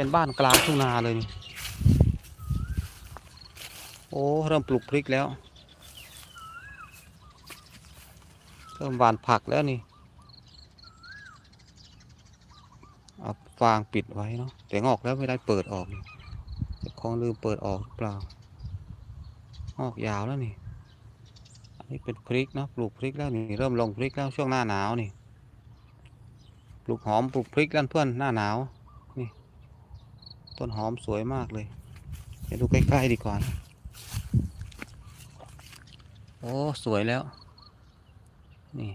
เป็นบ้านกลางทุ่งนาเลยนี่โอ้เริ่มปลูกพริกแล้ว เริ่มหวานผักแล้วนี่เอาฟางปิดไว้เนาะแต่งอกแล้วไม่ได้เปิดออกจ้าของลืมเปิดออกเปล่างอกยาวแล้วนี่ อันนี้เป็นพริกนะปลูกพริกแล้วนี่เริ่มลงพริกแล้วช่วงหน้าหนาวนี่ ปลูกหอมปลูกพริกแล้วเพื่อนหน้าหนาว ต้นหอมสวยมากเลยไปดูใกล้ ๆ ดีกว่านะโอ้ สวยแล้ว นี่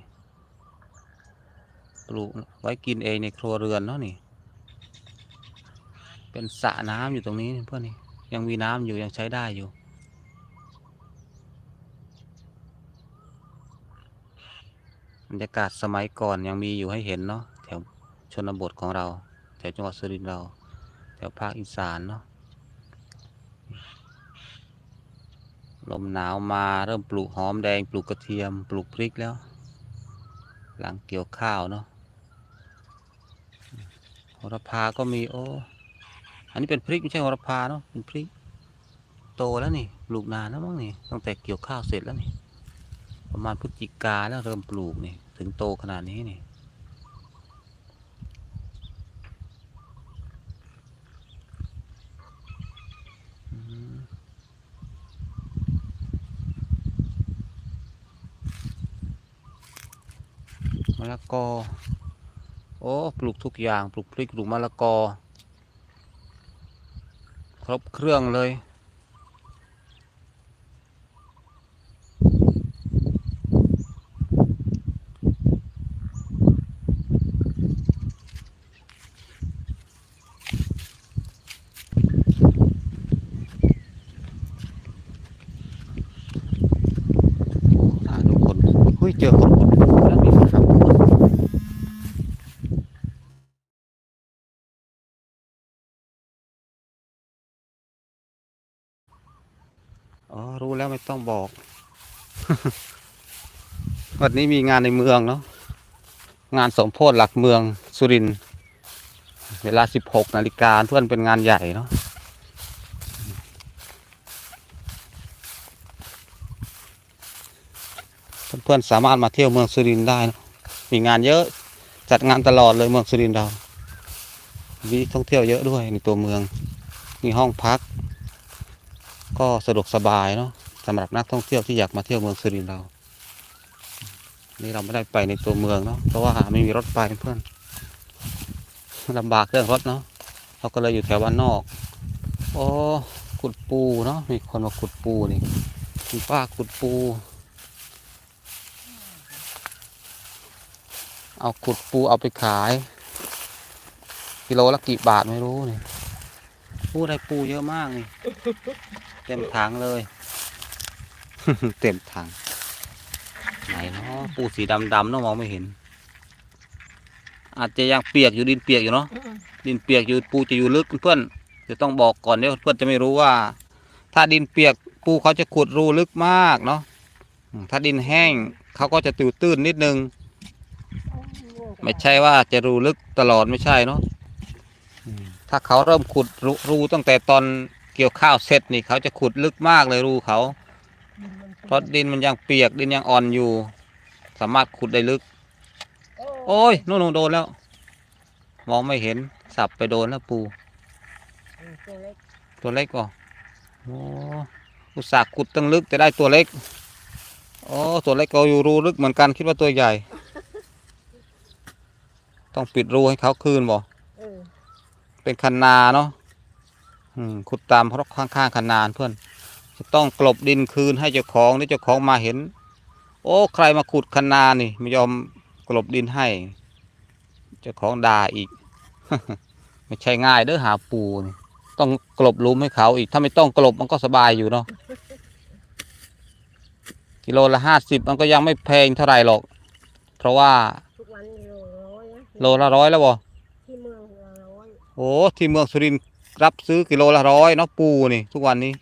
ปลูกไว้กินเองในครัวเรือนเนาะนี่ เป็นสระน้ำอยู่ตรงนี้เพื่อนนี่ ยังมีน้ำอยู่ยังใช้ได้อยู่ บรรยากาศสมัยก่อนยังมีอยู่ให้เห็นเนาะแถวชนบทของเรา แถวจังหวัดสุรินทร์เรา วภาคอีสานเนาะลมหนาวมาเริ่มปลูกหอมแดงปลูกกระเทียมปลูกพริกแล้ว หลังเกี่ยวข้าวเนาะโหระพาก็มีโอ้อันนี้เป็นพริกไม่ใช่โหระพาเนาะเป็นพริก โตแล้วนี่ปลูกนานแล้วมั้งนี่ตั้งแต่เกี่ยวข้าวเสร็จแล้วนี่ ประมาณพฤศจิกาแล้วเริ่มปลูกนี่ ถึงโตขนาดนี้นี่ะละกอ โอ้ ปลูกทุกอย่าง ปลูกพริก ปลูกมะละกอ ครบเครื่องเลยถ่ายทุกคนเฮ้ยเจอคนแล้วนี่ครับ อ๋อ รู้แล้วไม่ต้องบอก วันนี้มีงานในเมืองเนาะ งานสมโพธิหลักเมืองสุรินทร์เวลา16นาฬิกาเพื่อนเป็นงานใหญ่เนาะเพื่อนๆสามารถมาเที่ยวเมืองสุรินทร์ได้นะมีงานเยอะจัดงานตลอดเลยเมืองสุรินทร์เรามีท่องเที่ยวเยอะด้วยในตัวเมือง มีห้องพัก ก็สะดวกสบายเนาะสำหรับนักท่องเที่ยวที่อยากมาเที่ยวเมืองสุรินทร์เรา นี่เราไม่ได้ไปในตัวเมืองเนาะเพราะว่าไม่มีรถไปเพื่อนลำบากเรื่องรถเนาะเราก็เลยอยู่แถวบ้านนอกโอ้ขุดปูเนาะมีคนมาขุดปูนี่คุณป้าขุดปู เอาขุดปูเอาไปขายกิโลละกี่บาทไม่รู้นี่ปูได้ปูเยอะมากนี่ เต็มถังเลย เต็มถังไหนเนาะปูสีดำๆเนาะมองไม่เห็น อาจจะยังเปียกอยู่ดินเปียกอยู่เนาะดินเปียกอยู่ปูจะอยู่ลึกเพื่อนจะต้องบอกก่อนเดี๋ยวเพื่อนจะไม่รู้ว่า ถ้าดินเปียกปูเขาจะขุดรูลึกมากเนาะอืมถ้าดินแห้งเขาก็จะตื่นตื้นนิดนึง ไม่ใช่ว่าจะรูลึกตลอดไม่ใช่เนาะอืมถ้าเขาเริ่มขุดรูรูตั้งแต่ตอน เกี่ยวข้าวเสร็จนี่เขาจะขุดลึกมากเลยรูเขาเพราะดินมันยังเปียกดินยังอ่อนอยู่ สามารถขุดได้ลึก โอ้ยนู่นนโดนแล้ว มองไม่เห็นสับไปโดนแล้วปูตัวเล็กตัวเล็กก็โอ้อุตส่าห์ขุดตั้งลึกแต่ได้ตัวเล็กโอ้ตัวเล็กก็อยู่รูลึกเหมือนกันคิดว่าตัวใหญ่ ต้องปิดรูให้เขาคืนบ่เออเป็นคันนาเนาะอืม ขุดตามเพราะข้างๆคันนานเพื่อนจะต้องกลบดินคืนให้เจ้าของหรือเจ้าของมาเห็น โอ้ใครมาขุดคันนานี่ไม่ยอมกลบดินให้ เจ้าของด่าอีก ไม่ใช่ง่ายเด้อหาปูนี่ต้องกลบหลุมให้เขาอีก ถ้าไม่ต้องกลบมันก็สบายอยู่เนาะกิโลละห้าสิบมันก็ยังไม่แพงเท่าไหร่หรอก เพราะว่าทุกวันนี้โลร้อยนะโลละร้อยแล้วบ่ที่เมืองโลร้อยโอ้ที่เมืองสุรินทร์ รับซื้อกิโลละร้อยเนาะปูนี่ทุกวันนี้